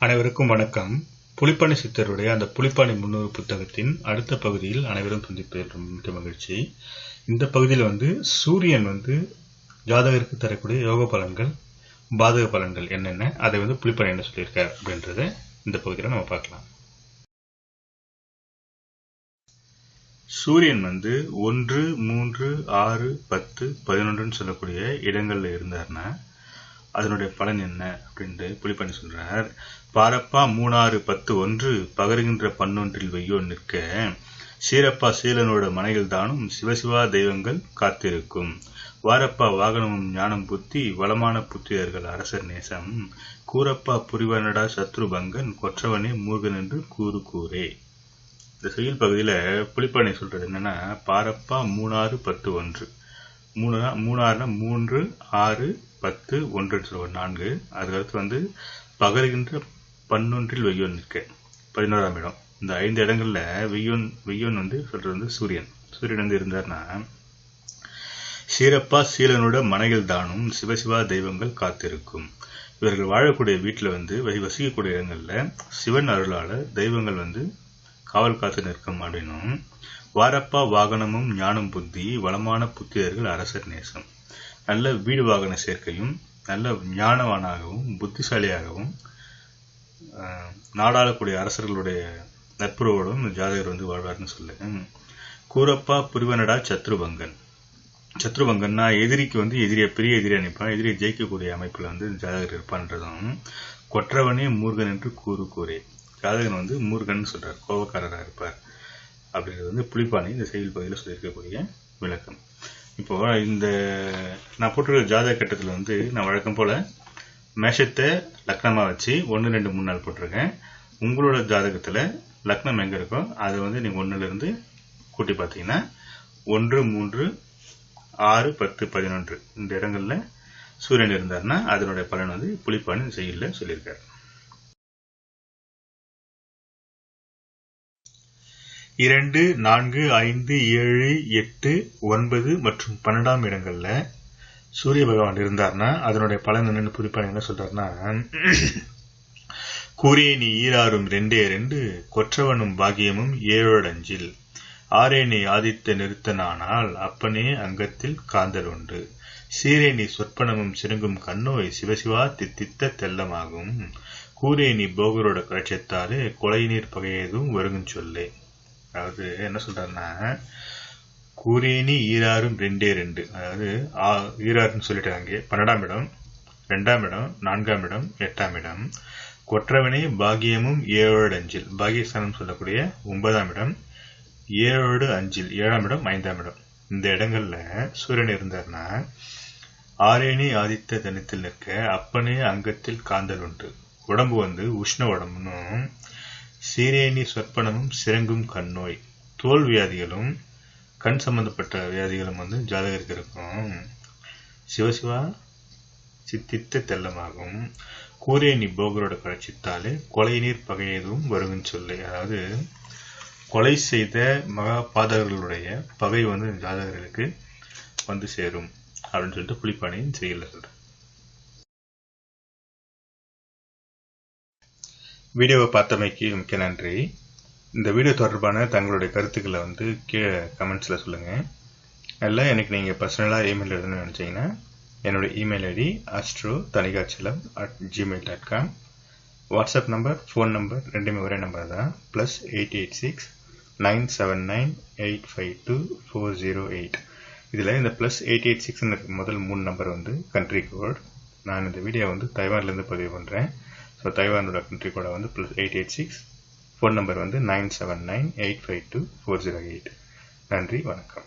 அனைவருக்கும் வணக்கம். புலிப்பாணி சித்தருடைய அந்த புலிப்பாணி முன்னூறு புத்தகத்தின் அடுத்த பகுதியில் அனைவரும் சந்திப்பதில் மிக்க மகிழ்ச்சி. இந்த பகுதியில் வந்து சூரியன் வந்து ஜாதகருக்கு தரக்கூடிய யோக பலன்கள் பாதக பலன்கள் என்னென்ன அதை வந்து புலிப்பாணி என்ன சொல்லியிருக்கார் அப்படின்றத இந்த பகுதியில் நம்ம பார்க்கலாம். சூரியன் வந்து ஒன்று மூன்று ஆறு பத்து பதினொன்றுன்னு சொல்லக்கூடிய இடங்கள்ல இருந்தார்னா அதனுடைய பலன் என்ன அப்படின்ட்டு புலிப்பணி சொல்றார். பாரப்பா மூணாறு பத்து ஒன்று பகருகின்ற பன்னொன்றில் வெய்யோ நிற்க. சீரப்பா சீலனோட மனையில் தானும் சிவசிவா தெய்வங்கள் காத்திருக்கும். வாரப்பா வாகனமும் ஞானம் புத்தி வளமான புத்திரர்கள் அரசர் நேசம். கூரப்பா புரிவனடா சத்ருபங்கன் கொற்றவனே மூர்கன் என்று கூறு கூறே. இந்த செயல் பகுதியில புலிப்பாணி சொல்றது என்னன்னா பாரப்பா மூணாறு பத்து ஒன்று. மூணு மூணாறுனா மூன்று ஆறு பத்து ஒன்று சொல்லுவோம் நான்கு. அதுக்கடுத்து வந்து பகருகின்ற பன்னொன்றில் வெய்யோன் நிற்க. பதினோராம் இடம். இந்த ஐந்து இடங்கள்ல வெய்யோன் வெய்யோன் வந்து சொல்றது வந்து சூரியன். சூரியன் வந்து இருந்தார்னா சீரப்பா சீலனோட மனையில் தானும் சிவசிவா தெய்வங்கள் காத்திருக்கும். இவர்கள் வாழக்கூடிய வீட்டில் வந்து வசிக்கக்கூடிய இடங்களில் சிவன் அருளால தெய்வங்கள் வந்து காவல் காத்து நிற்கும் அப்படின்னும் வாரப்பா வாகனமும் ஞானம் புத்தி வளமான புத்திரர்கள் அரசர் நேசம். நல்ல வீடு வாகன சேர்க்கையும் நல்ல ஞானவானாகவும் புத்திசாலியாகவும் நாடாளக்கூடிய அரசர்களுடைய நட்புறவோடும் ஜாதகர் வந்து வாழ்வார்னு சொல்லு கூரப்பா புரிவனடா சத்ருபங்கன். சத்ருபங்கன்னா எதிரிக்கு வந்து எதிரியை பெரிய எதிரி அனுப்பான் எதிரியை ஜெயிக்கக்கூடிய அமைப்பில் வந்து ஜாதகர் இருப்பான்றதும் கொற்றவனே மூர்கன் என்று கூறு கூறே. ஜாதகன் வந்து மூர்கன் சொல்றார். கோபக்காரராக இருப்பார். அப்படிங்கிறது வந்து புலிப்பானை இந்த செயல் பகுதியில் சொல்லியிருக்கக்கூடிய விளக்கம். இப்போ இந்த நான் போட்டிருக்கிற ஜாதக கட்டத்தில் வந்து நான் வழக்கம் போல மேஷத்தை லக்னமாக வச்சு ஒன்று ரெண்டு மூணு நாள் போட்டிருக்கேன். உங்களோட ஜாதகத்தில் லக்னம் எங்கே இருக்கோ அதை வந்து நீங்கள் ஒன்றுலேருந்து கூட்டி பார்த்தீங்கன்னா ஒன்று மூன்று ஆறு பத்து பதினொன்று இந்த இடங்களில் சூரியன் இருந்தார்னா அதனுடைய பலன் வந்து புலிப்பாணி செய்யல சொல்லியிருக்காரு. இரண்டு நான்கு ஐந்து ஏழு எட்டு ஒன்பது மற்றும் பன்னெண்டாம் இடங்கள்ல சூரிய பகவான் இருந்தார்னா அதனுடைய பலன் என்னன்னு புரிப்பான என்ன சொல்றாருன்னா கூரியேனி ஈராறும் ரெண்டே ரெண்டு கொற்றவனும் பாகியமும் ஏழோடஞ்சில். ஆரேனி ஆதித்த நிறுத்தனானால் அப்பனே அங்கத்தில் காந்தல் உண்டு. சீரேனி சொற்பனமும் சிறுங்கும் கண்ணோய் சிவசிவா தித்தித்த தெல்லமாகும் கூரேனி போகரோட கட்சத்தாலே கொலை நீர் பகையதும் வருகும் சொல்லே. அதாவது என்ன சொல்றாருன்னா கூரேனி ஈராறும் ரெண்டே ரெண்டு. அதாவது ஆ ஈராறுன்னு சொல்லிட்டாங்க பன்னெண்டாம் இடம் ரெண்டாம் இடம் நான்காம் இடம் எட்டாம் இடம். கொற்றவனே பாகியமும் ஏழோடு அஞ்சில். பாகியஸ்தானம் சொல்லக்கூடிய ஒன்பதாம் இடம் ஏழோடு அஞ்சில். ஏழாம் இடம் ஐந்தாம் இடம். இந்த இடங்கள்ல சூரியன் இருந்தார்னா ஆரேணி ஆதித்த தனித்தில் நிற்க அப்பனே அங்கத்தில் காந்தல் உண்டு. உடம்பு வந்து உஷ்ண உடம்புன்னும் சீரேணி சொற்பனமும் சிறங்கும் கண் நோய் தோல் வியாதிகளும் கண் சம்பந்தப்பட்ட வியாதிகளும் வந்து ஜாதகருக்கு இருக்கும் சிவசிவா சித்தித்த தெல்லமாகும் கூரேனி போகரோட கழிச்சித்தாலே கொலை நீர் பகையதும் வருகுன்னு சொல்லி அதாவது கொலை செய்த மகா பாதகர்களுடைய பகை வந்து ஜாதகர்களுக்கு வந்து சேரும் அப்படின்னு சொல்லிட்டு புலிப்பாணியின் செய்யல சொல்றேன் வீடியோவை பார்த்தமைக்கு மிக்க நன்றி. இந்த வீடியோ தொடர்பான தங்களுடைய கருத்துக்களை வந்து கீழே கமெண்ட்ஸில் சொல்லுங்கள் இல்லை எனக்கு நீங்கள் பர்சனலாக இமெயில் எழுதணும்னு நினச்சிங்கன்னா என்னோடய email ID astro Thanigachalam at Gmail dot com WhatsApp number phone number ரெண்டுமே ஒரே நம்பர் தான். Plus eight eight six nine seven nine eight five two four zero eight இதில் இந்த ப்ளஸ் எயிட் எயிட் சிக்ஸ்னு முதல் மூணு நம்பர் வந்து கண்ட்ரி கோட் நான் இந்த வீடியோ வந்து தைவான்லேருந்து பதிவு பண்ணுறேன் ஸோ தைவானோட கண்ட்ரி கோடை வந்து plus eight eight six phone number வந்து nine seven nine eight five two four zero eight நன்றி வணக்கம்.